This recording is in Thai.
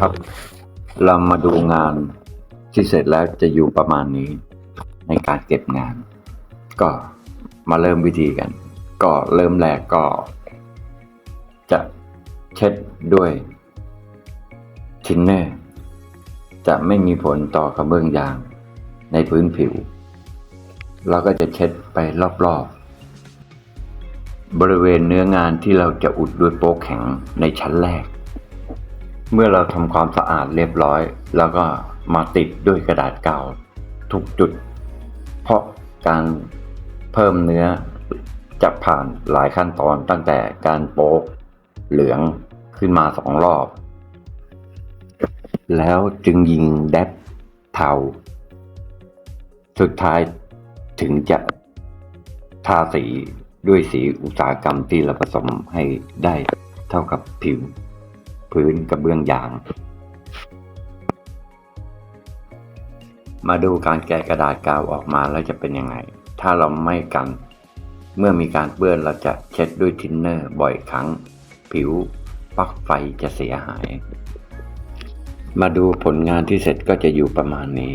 ครับ เรามาดูงานที่เสร็จแล้วจะอยู่ประมาณนี้ในการเก็บงาน ก็มาเริ่มวิธีกัน ก็เริ่มแรกก็ จะเช็ดด้วยทินเนอร์จะไม่มีผลต่อกระเบื้องยางในพื้นผิว เราก็จะเช็ดไปรอบๆ บริเวณเนื้องานที่เราจะอุดด้วยโป๊กแข็งในชั้นแรก เมื่อเราทำความสะอาดเรียบร้อย แล้วก็มาติดด้วยกระดาษกาวทุกจุด เพราะการเพิ่มเนื้อจะผ่านหลายขั้นตอนตั้งแต่การโป๊กเหลืองขึ้นมาสองรอบ แล้วจึงยิงแดบเทา สุดท้ายถึงจะทาสีด้วยสีอุตสาหกรรมที่เราผสมให้ได้เท่ากับผิว พื้นกระเบื้องยาง มาดูการแกะกระดาษกาวออกมาแล้วจะเป็นยังไง ถ้าเราไม่กัน เมื่อมีการเปื้อนเราจะเช็ดด้วยทินเนอร์บ่อยครั้ง ผิวปลั๊กไฟจะเสียหาย มาดูผลงานที่เสร็จก็จะอยู่ประมาณนี้